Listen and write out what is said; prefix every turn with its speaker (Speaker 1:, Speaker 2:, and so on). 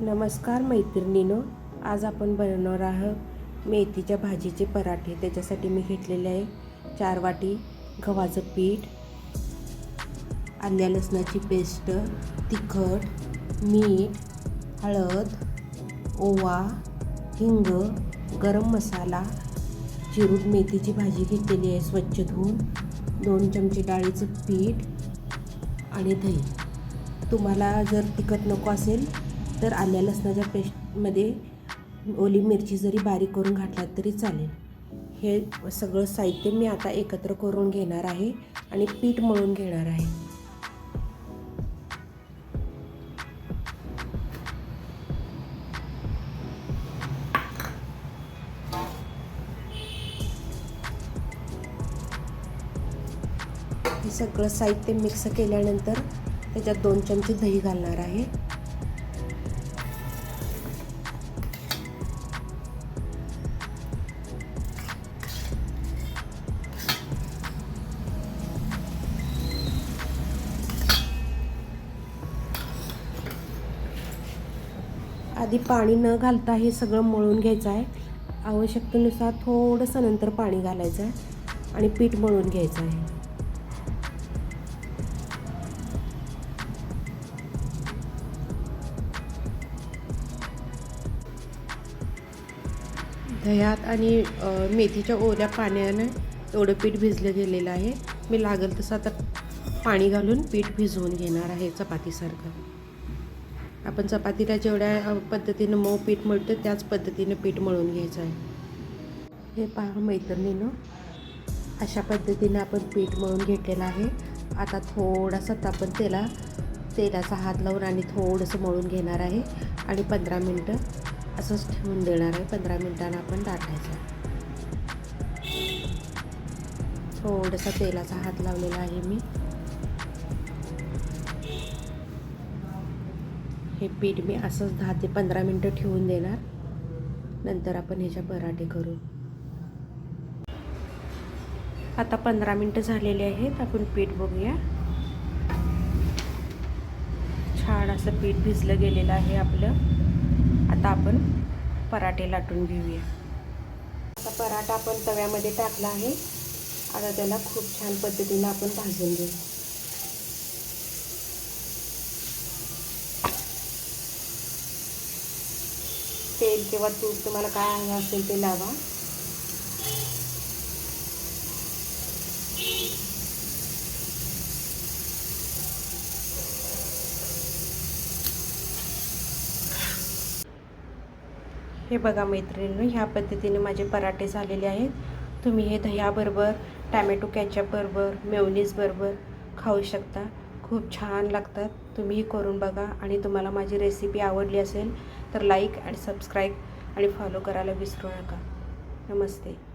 Speaker 1: नमस्कार मैत्रिणीनो आज आपण बनवणार आहोत मेथीच्या भाजीचे पराठे. त्याच्यासाठी मी घेतलेले आहे चार वाटी गव्हाचं पीठ आल्या लसणाची पेस्ट तिखट मीठ हळद ओवा हिंग गरम मसाला. चिरून मेथीची भाजी घेतलेली आहे स्वच्छ धुवून. दोन चमचे डाळीचं पीठ आणि दही. तुम्हाला जर तिखट नको असेल तर आल्या लसणाच्या पेस्टमध्ये ओली मिरची जरी बारीक करून घातला तरी चालेल. हे सगळं साहित्य मी आता एकत्र करून घेणार आहे आणि पीठ मळून घेणार आहे. हे सगळं साहित्य मिक्स केल्यानंतर त्याच्यात दोन चमचे दही घालणार आहे. आधी पाणी न घालता हे सगळं मळून घ्यायचं आहे. आवश्यकतेनुसार थोडंसं नंतर पाणी घालायचं आहे आणि पीठ मळून घ्यायचं आहे. दह्यात आणि मेथीच्या ओल्या पाण्यानं एवढं पीठ भिजलं गेलेलं आहे. मी लागेल तसं आता पाणी घालून पीठ भिजवून घेणार आहे चपातीसारखं. आपण चपातीला जेवढ्या पद्धतीनं मऊ पीठ मळतो त्याच पद्धतीनं पीठ मळून घ्यायचं आहे. हे पहा मैत्रिणीनं अशा पद्धतीनं आपण पीठ मळून घेतलेलं आहे. आता थोडासा आपण त्याला तेलाचा हात लावून आणि थोडंसं मळून घेणार आहे. आणि पंधरा मिनटं असंच ठेवून देणार आहे. पंधरा मिनटानं आपण दाटायचं थोडासा तेलाचा हात लावलेला आहे मी. हे पीठ मी असंच दहा ते पंधरा मिनटं ठेवून देणार. नंतर आपण ह्याच्या पराठे करू. आता पंधरा मिनटं झालेले आहेत आपण पीठ बघूया. छान असं पीठ भिजलं गेलेलं आहे आपलं. आता आपण पराठे लाटून घेऊया. आता पराठा आपण तव्यामध्ये टाकला आहे. आता त्याला खूप छान पद्धतीनं आपण भाजून घेऊ. तेल किंवा तूप तुम्हाला काय हवं असेल ते लावा. हे बघा मैत्रिणींनो ह्या पद्धतीने माझे पराठे झालेले आहेत. तुम्ही हे दह्याबरोबर टॅमॅटो कॅचअपबरोबर मेवनीजबरोबर खाऊ शकता. खूप छान लागतात. तुम्हीही करून बघा आणि तुम्हाला माझी रेसिपी आवडली असेल तर लाईक आणि सबस्क्राईब आणि फॉलो करायला विसरू नका. नमस्ते.